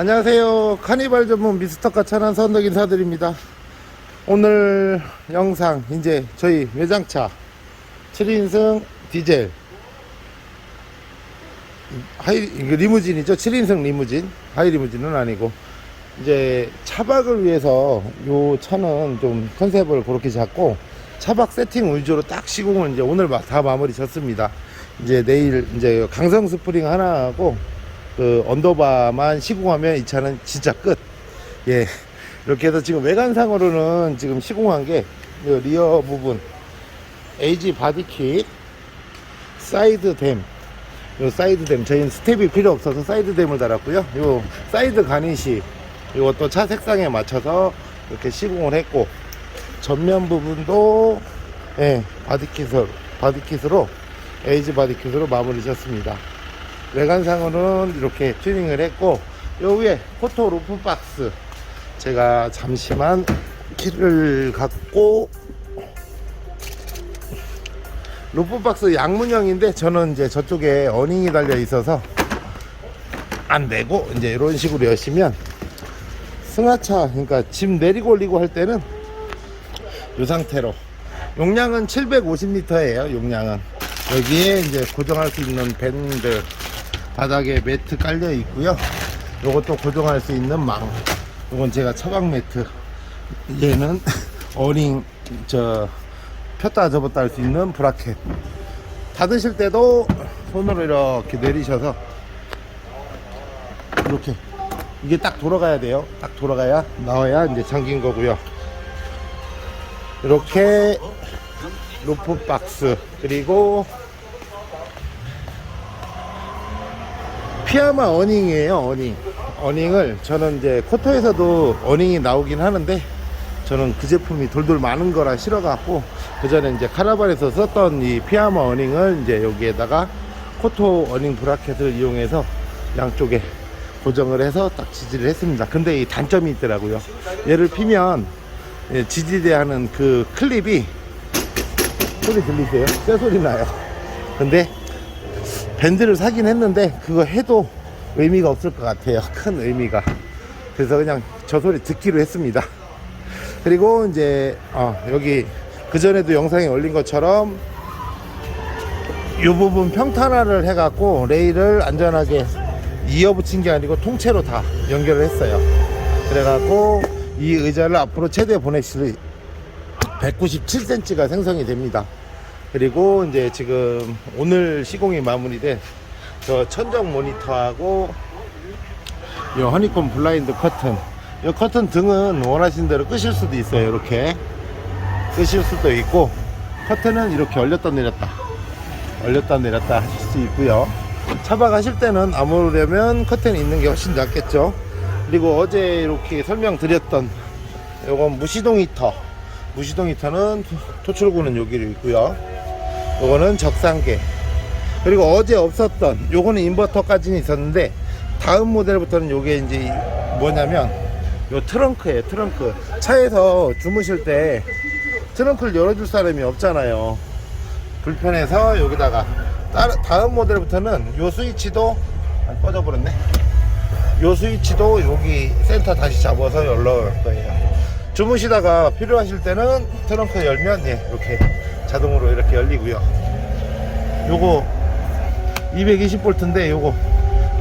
안녕하세요. 카니발 전문 미스터카 천안 선덕 인사드립니다. 오늘 영상 이제 저희 외장차 7인승 디젤 하이 리무진이죠. 7인승 리무진. 하이 리무진은 아니고 이제 차박을 위해서 요 차는 좀 컨셉을 그렇게 잡고 차박 세팅 위주로 딱 시공을 이제 오늘 마- 다 마무리 졌습니다. 이제 내일 이제 강성 스프링 하나 하고 그 언더바만 시공하면 이 차는 진짜 끝. 예. 이렇게 해서 지금 외관상으로는 지금 시공한 게이 리어 부분 에이지 바디킷 사이드 댐. 요 사이드 댐 저희는 스텝이 필요 없어서 사이드 댐을 달았고요. 요 사이드 가니시 이것도 차 색상에 맞춰서 이렇게 시공을 했고 전면 부분도 예, 바디킷으로 바디킷으로 에이지 바디킷으로 마무리 졌습니다. 외관상으로는 이렇게 튜닝을 했고 요 위에 포토 루프 박스. 제가 잠시만 키를 갖고 루프 박스 양문형인데 저는 이제 저쪽에 어닝이 달려 있어서 안 되고 이제 이런 식으로 여시면 승하차 그러니까 짐 내리고 올리고 할 때는 이 상태로. 용량은 750리터예요 용량은. 여기에 이제 고정할 수 있는 밴드 바닥에 매트 깔려 있고요. 요것도 고정할 수 있는 망. 요건 제가 처방 매트. 얘는 어링 저 폈다 접었다 할 수 있는 브라켓. 닫으실 때도 손으로 이렇게 내리셔서 이렇게 이게 딱 돌아가야 돼요. 딱 돌아가야 나와야 이제 잠긴 거고요. 이렇게 루프 박스 그리고 피아마 어닝이에요 어닝. 어닝을 저는 이제 코토에서도 어닝이 나오긴 하는데 저는 그 제품이 돌돌 많은 거라 싫어 갖고 그 전에 이제 카라반에서 썼던 이 피아마 어닝을 이제 여기에다가 코토 어닝 브라켓을 이용해서 양쪽에 고정을 해서 딱 지지를 했습니다. 근데 이 단점이 있더라고요. 얘를 피면 예, 지지대하는 그 클립이 소리 들리세요? 쇠 소리 나요. 근데 밴드를 사긴 했는데 그거 해도 의미가 없을 것 같아요. 큰 의미가. 그래서 그냥 저 소리 듣기로 했습니다. 그리고 이제 어, 여기 그 전에도 영상에 올린 것처럼 이 부분 평탄화를 해갖고 레일을 안전하게 이어 붙인 게 아니고 통째로 다 연결을 했어요. 그래갖고 이 의자를 앞으로 최대 보내실 197cm가 생성이 됩니다 그리고 이제 지금 오늘 시공이 마무리된 저 천정 모니터하고 이 허니콤 블라인드 커튼. 이 커튼 등은 원하신 대로 끄실 수도 있어요 이렇게. 끄실 수도 있고 커튼은 이렇게 올렸다 내렸다. 올렸다 내렸다 하실 수 있고요. 차박하실 때는 아무려면 커튼이 있는 게 훨씬 낫겠죠. 그리고 어제 이렇게 설명드렸던 요건 무시동 히터. 무시동 히터는 토출구는 여기로 있고요 요거는 적상계. 그리고 어제 없었던 요거는 인버터까지는 있었는데 다음 모델부터는 요게 이제 뭐냐면 요 트렁크예요 트렁크. 차에서 주무실 때 트렁크를 열어줄 사람이 없잖아요. 불편해서 여기다가 따- 다음 모델부터는 요 스위치도 아, 꺼져버렸네. 요 스위치도 여기 센터 다시 잡아서 열러갈 거예요. 주무시다가 필요하실 때는 트렁크 열면 예, 이렇게 자동으로 이렇게 열리고요. 요거 220V인데 요거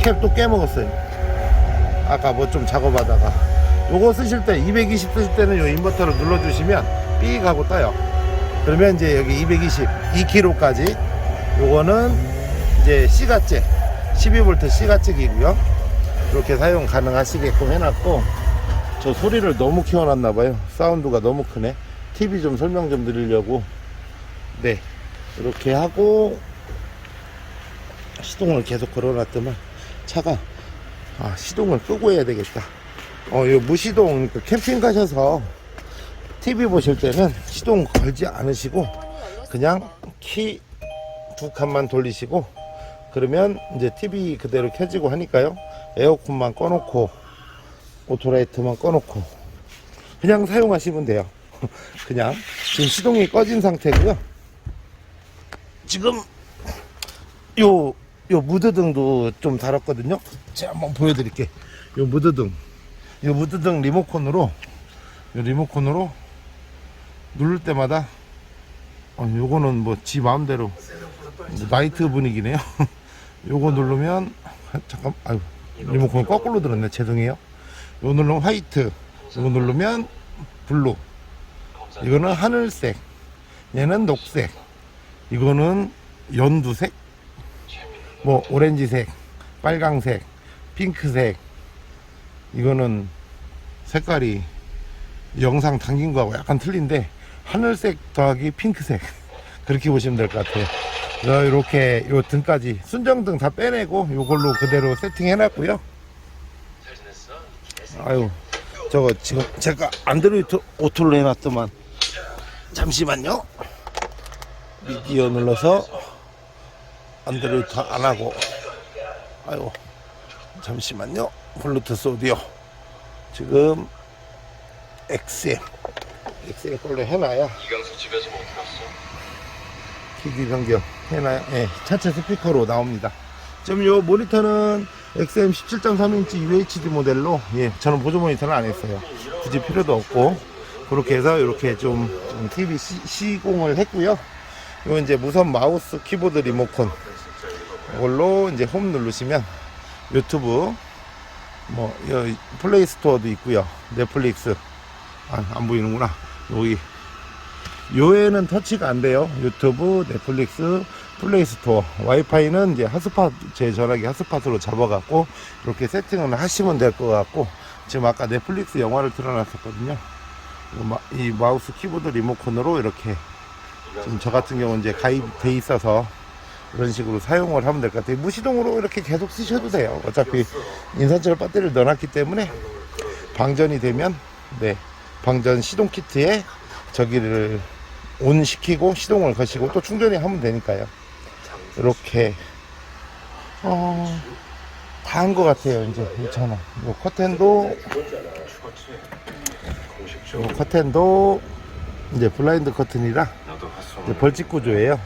캡 또 깨먹었어요. 아까 뭐 좀 작업하다가. 요거 쓰실 때 220 쓰실 때는 요 인버터를 눌러주시면 삐 하고 떠요. 그러면 이제 여기 220 2kg까지 요거는 이제 C가잭 12V C가잭이고요. 이렇게 사용 가능하시게끔 해놨고 저 소리를 너무 키워놨나봐요. 사운드가 너무 크네. TV 좀 설명 좀 드리려고 네. 이렇게 하고 시동을 계속 걸어놨더만 차가 아 시동을 끄고 해야 되겠다. 어요 무시동 그 캠핑 가셔서 TV 보실 때는 시동 걸지 않으시고 그냥 키 두 칸만 돌리시고 그러면 이제 TV 그대로 켜지고 하니까요. 에어컨만 꺼놓고 오토라이트만 꺼놓고 그냥 사용하시면 돼요. 그냥 지금 시동이 꺼진 상태고요 지금 요, 요 무드등도 좀 달았거든요. 제가 한번 보여드릴게. 요. 무드등. 요 무드등 리모컨으로 요 리모컨으로 누를 때마다 어, 요거는 뭐 지 마음대로 나이트 분위기네요. 요거 누르면 아, 잠깐 아유 리모컨 거꾸로 들었네. 죄송해요. 요 누르면 화이트. 요거 누르면 블루. 이거는 하늘색. 얘는 녹색 이거는 연두색 뭐 오렌지색 빨강색 핑크색. 이거는 색깔이 영상 당긴 거하고 약간 틀린데 하늘색 더하기 핑크색. 그렇게 보시면 될 것 같아요. 그래서 이렇게 요 등까지 순정등 다 빼내고 요걸로 그대로 세팅해 놨고요. 아유 저거 지금 제가 안드로이드 오토로 해놨더만. 잠시만요 미디어 눌러서 안드로이드 안 하고. 아이고 잠시만요. 블루투스 오디오. 지금 XM XM 걸로 해놔야 이강수 집에서 못 들었어? 기기 변경 해놔야 예, 차체 스피커로 나옵니다. 지금 요 모니터는 XM 17.3인치 UHD 모델로 예, 저는 보조 모니터는 안 했어요. 굳이 필요도 없고. 그렇게 해서 이렇게 좀, 좀 TV 시, 시공을 했고요 요 이제 무선 마우스 키보드 리모컨. 이걸로 이제 홈 누르시면 유튜브 뭐 여, 플레이 스토어도 있고요. 넷플릭스. 아, 안 보이는구나. 여기. 요에는 터치가 안 돼요. 유튜브 넷플릭스 플레이 스토어. 와이파이는 이제 핫스팟 제 전화기 핫스팟으로 잡아갖고 이렇게 세팅을 하시면 될 것 같고 지금 아까 넷플릭스 영화를 틀어놨었거든요. 이 마우스 키보드 리모컨으로 이렇게 지금 저 같은 경우는 이제 가입돼 있어서 이런 식으로 사용을 하면 될 것 같아요. 무시동으로 이렇게 계속 쓰셔도 돼요. 어차피 인산철 배터리를 넣어놨기 때문에 방전이 되면 네 방전 시동 키트에 저기를 온 시키고 시동을 거시고 또 충전이 하면 되니까요. 이렇게 어, 다 한 것 같아요. 이제 괜찮아. 요 커튼도 요 커튼도 이제 블라인드 커튼이라 벌집 구조예요.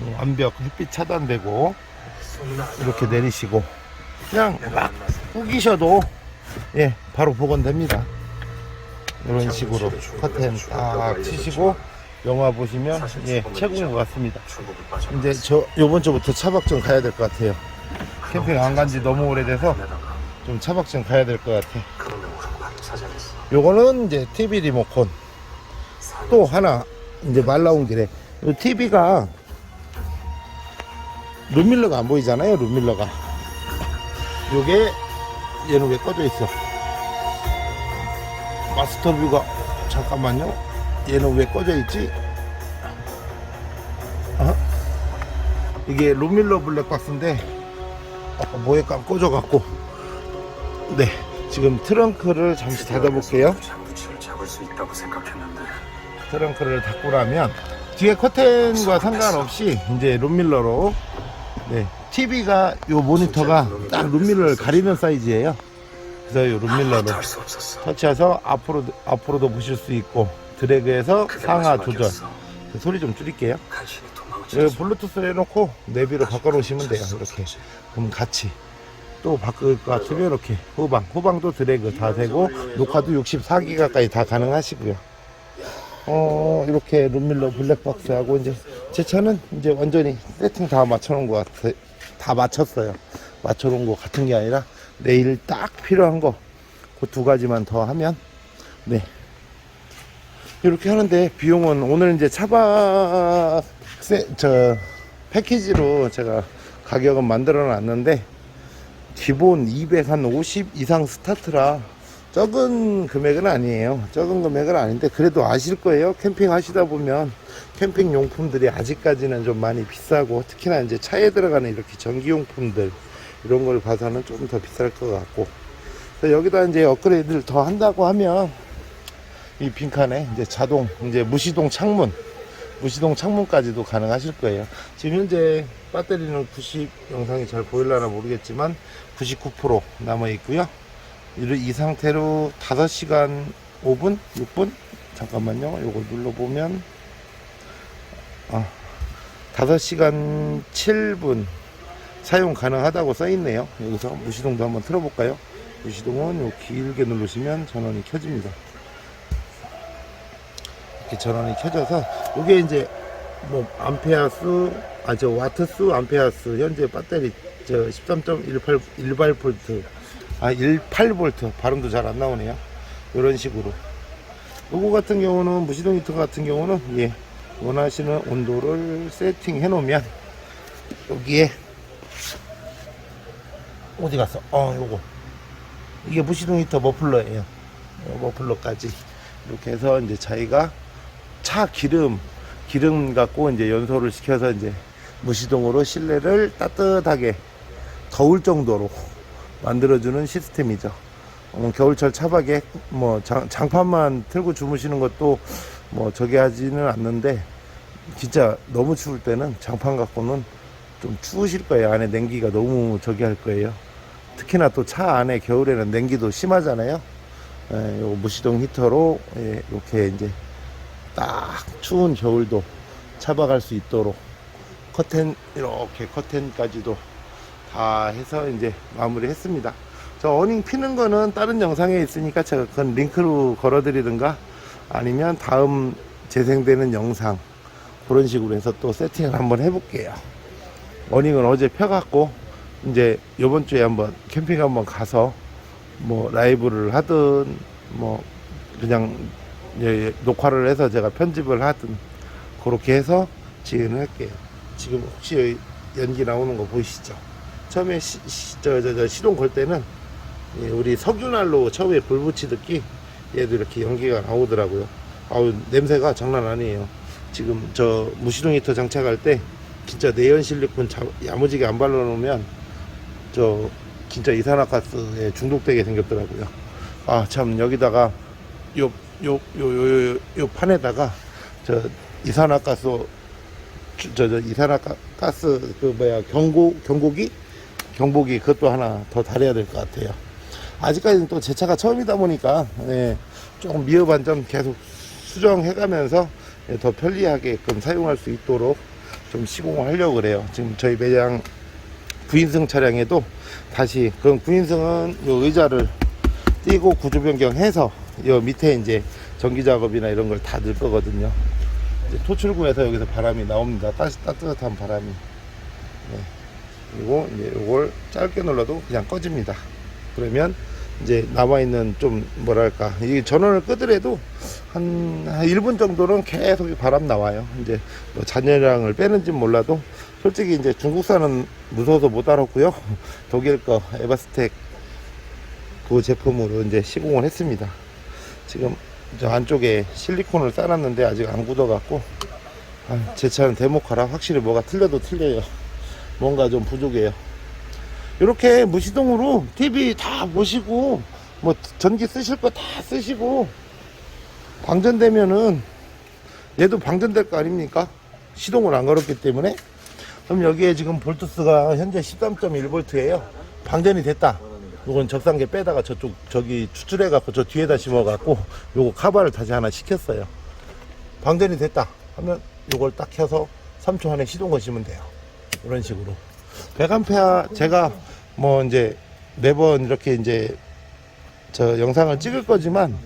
음, 완벽 햇빛 차단되고 이렇게 내리시고 그냥 막 우기셔도 예 바로 복원됩니다. 이런 식으로 커튼 딱 치시고 영화 보시면 예 최고인 것 같습니다. 이제 저 요번 주부터 차박 좀 가야 될 것 같아요. 캠핑 안 간 지 너무 오래돼서 좀 차박 좀 가야 될 것 같아. 요거는 이제 TV 리모컨 또 하나 이제 말 나온 길에 이 TV가 룸밀러가 안 보이잖아요 룸밀러가. 요게 얘는 왜 꺼져 있어. 마스터 뷰가 잠깐만요. 얘는 왜 꺼져 있지? 어? 이게 룸밀러 블랙박스인데 아까 모에감 꺼져 갖고. 네 지금 트렁크를 잠시 닫아 볼게요. 생각했는데. 트렁크를 닫고 나면 뒤에 커튼과 상관없이 이제 룸밀러로 네 TV가 요 모니터가 딱 룸밀러를 가리는 사이즈예요. 그래서 요 룸밀러로. 터치해서 앞으로 앞으로도 보실 수 있고 드래그해서 상하. 조절 그 소리 좀 줄일게요. 간신히 도망을 여기 쳤어. 블루투스 해놓고 내비로 바꿔놓으시면 돼요. 이렇게 그럼 같이 또 바꿀 것 같으면 이렇게 후방 후방도 드래그 다 되고 녹화도 64기가까지 다 가능하시고요. 어 이렇게 룸밀러 블랙박스하고 이제 제 차는 이제 완전히 세팅 다 맞춰놓은 것 같아 다 맞췄어요. 맞춰놓은 것 같은 게 아니라 내일 딱 필요한 거 그 두 가지만 더 하면 네. 이렇게 하는데 비용은 오늘 이제 차박 세, 저 패키지로 제가 가격은 만들어 놨는데 기본 250 이상 스타트라 적은 금액은 아니에요. 적은 금액은 아닌데 그래도 아실 거예요. 캠핑 하시다 보면 캠핑 용품들이 아직까지는 좀 많이 비싸고 특히나 이제 차에 들어가는 이렇게 전기 용품들 이런 걸 봐서는 조금 더 비쌀 것 같고 여기다 이제 업그레이드를 더 한다고 하면 이 빈칸에 이제 자동 이제 무시동 창문 무시동 창문까지도 가능하실 거예요. 지금 현재 배터리는 90 영상이 잘 보일라나 모르겠지만 99% 남아 있고요. 이 상태로 5시간 5분 6분 잠깐만요. 요거 눌러보면 아 5시간 7분 사용 가능하다고 써 있네요. 여기서 무시동도 한번 틀어볼까요? 무시동은 요 길게 누르시면 전원이 켜집니다. 이렇게 전원이 켜져서 이게 이제 뭐 암페아수 아 저 와트수 암페아수 현재 배터리 저 13.18 18볼트 아 18볼트 발음도 잘 안 나오네요. 이런 식으로 요거 같은 경우는 무시동 히터 같은 경우는 예 원하시는 온도를 세팅해 놓으면 여기에 어디 갔어? 어 요거 이게 무시동 히터 머플러예요. 요 머플러까지 이렇게 해서 이제 자기가 차 기름 기름 갖고 이제 연소를 시켜서 이제 무시동으로 실내를 따뜻하게 더울 정도로 만들어주는 시스템이죠. 어, 겨울철 차박에 뭐 장, 장판만 틀고 주무시는 것도 뭐 저기 하지는 않는데 진짜 너무 추울 때는 장판 갖고는 좀 추우실 거예요. 안에 냉기가 너무 저기 할 거예요. 특히나 또 차 안에 겨울에는 냉기도 심하잖아요. 예, 요 무시동 히터로 예, 이렇게 이제 딱 추운 겨울도 차박할 수 있도록 커튼 이렇게 커튼까지도 다 해서 이제 마무리 했습니다. 저 어닝 피는 거는 다른 영상에 있으니까 제가 그건 링크로 걸어 드리든가 아니면 다음 재생되는 영상 그런 식으로 해서 또 세팅을 한번 해볼게요. 어닝은 어제 펴갖고 이제 요번 주에 한번 캠핑 한번 가서 뭐 라이브를 하든 뭐 그냥 예, 녹화를 해서 제가 편집을 하든 그렇게 해서 지은을 할게요. 지금 혹시 연기 나오는 거 보이시죠? 처음에 시, 시, 저, 저, 저 시동 걸 때는 예, 우리 석유난로 처음에 불 붙이듯이 얘도 이렇게 연기가 나오더라고요. 아우 냄새가 장난 아니에요. 지금 저 무시동 히터 장착할 때 진짜 내연 실리콘 자, 야무지게 안 발라놓으면 저 진짜 이산화가스에 중독되게 생겼더라고요. 아 참 여기다가 요 요 요 요 요 요 판에다가 저 이산화가스 저, 저 이산화가스 그 뭐야 경고 경고기 경보기 그것도 하나 더 달아야 될 것 같아요. 아직까지는 또 제 차가 처음이다 보니까 예, 조금 미흡한 점 계속 수정해가면서 예, 더 편리하게끔 사용할 수 있도록 좀 시공을 하려고 그래요. 지금 저희 매장 9인승 차량에도 다시 그럼 9인승은 요 의자를 띄고 구조 변경해서 요 밑에 이제 전기 작업이나 이런 걸 다 넣을 거거든요. 토출구에서 여기서 바람이 나옵니다. 따, 따뜻한 바람이. 네. 그리고 이제 요걸 짧게 눌러도 그냥 꺼집니다. 그러면 이제 남아 있는 좀 뭐랄까 이 전원을 끄더라도 한, 한 1분 정도는 계속 이 바람 나와요. 이제 뭐 잔여량을 빼는지 몰라도 솔직히 이제 중국산은 무서워서 못 알았고요. 독일 거 에바스텍 그 제품으로 이제 시공을 했습니다. 지금 저 안쪽에 실리콘을 쌓았는데 아직 안 굳어갖고 아, 제 차는 데모카라 확실히 뭐가 틀려도 틀려요. 뭔가 좀 부족해요. 이렇게 무시동으로 TV 다 보시고 뭐 전기 쓰실 거 다 쓰시고 방전되면은 얘도 방전될 거 아닙니까? 시동을 안 걸었기 때문에 그럼 여기에 지금 볼트스가 현재 13.1V예요. 방전이 됐다. 요건 적상계 빼다가 저쪽 저기 추출해 갖고 저 뒤에다 심어 갖고 요거 카바를 다시 하나 시켰어요. 방전이 됐다 하면 요걸 딱 켜서 3초 안에 시동 거시면 돼요. 이런 식으로. 100A 제가 뭐 이제 매번 이렇게 이제 저 영상을 찍을 거지만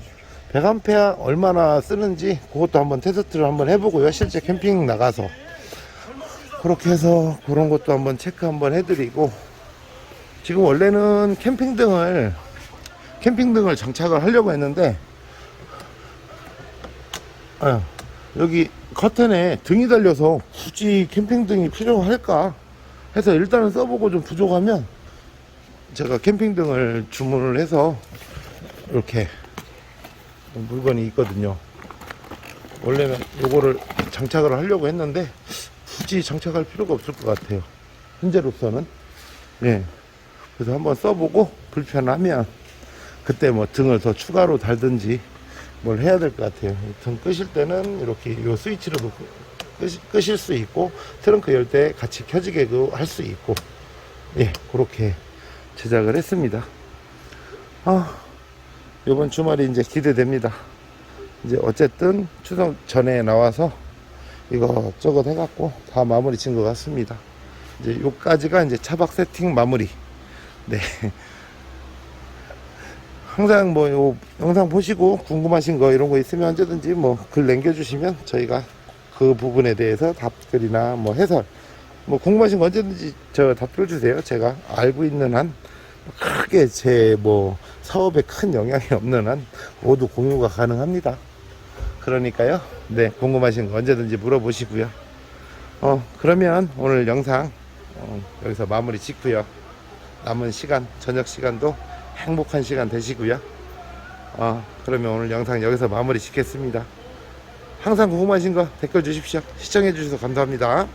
100A 얼마나 쓰는지 그것도 한번 테스트를 한번 해보고요. 실제 캠핑 나가서 그렇게 해서 그런 것도 한번 체크 한번 해드리고 지금 원래는 캠핑 등을 캠핑 등을 장착을 하려고 했는데 아, 여기 커튼에 등이 달려서 굳이 캠핑 등이 필요할까 해서 일단은 써보고 좀 부족하면 제가 캠핑 등을 주문을 해서 이렇게 물건이 있거든요. 원래는 요거를 장착을 하려고 했는데 굳이 장착할 필요가 없을 것 같아요. 현재로서는. 예. 그래서 한번 써보고 불편하면 그때 뭐 등을 더 추가로 달든지 뭘 해야 될 것 같아요. 등 끄실 때는 이렇게 요 스위치로도 끄시, 끄실 수 있고 트렁크 열 때 같이 켜지게도 할 수 있고 예 그렇게 제작을 했습니다. 아 이번 주말이 이제 기대됩니다. 이제 어쨌든 추석 전에 나와서 이거 저것 해갖고 다 마무리 친 것 같습니다. 이제 요까지가 이제 차박 세팅 마무리. 네. 항상 뭐 요 영상 보시고 궁금하신 거 이런 거 있으면 언제든지 뭐 글 남겨주시면 저희가 그 부분에 대해서 답글이나 뭐 해설 뭐 궁금하신 거 언제든지 저 답글 주세요. 제가 알고 있는 한 크게 제 뭐 사업에 큰 영향이 없는 한 모두 공유가 가능합니다. 그러니까요. 네, 궁금하신 거 언제든지 물어보시고요. 어, 그러면 오늘 영상 어, 여기서 마무리 짓고요. 남은 시간, 저녁 시간도 행복한 시간 되시고요. 어, 그러면 오늘 영상 여기서 마무리 짓겠습니다. 항상 궁금하신 거 댓글 주십시오. 시청해 주셔서 감사합니다.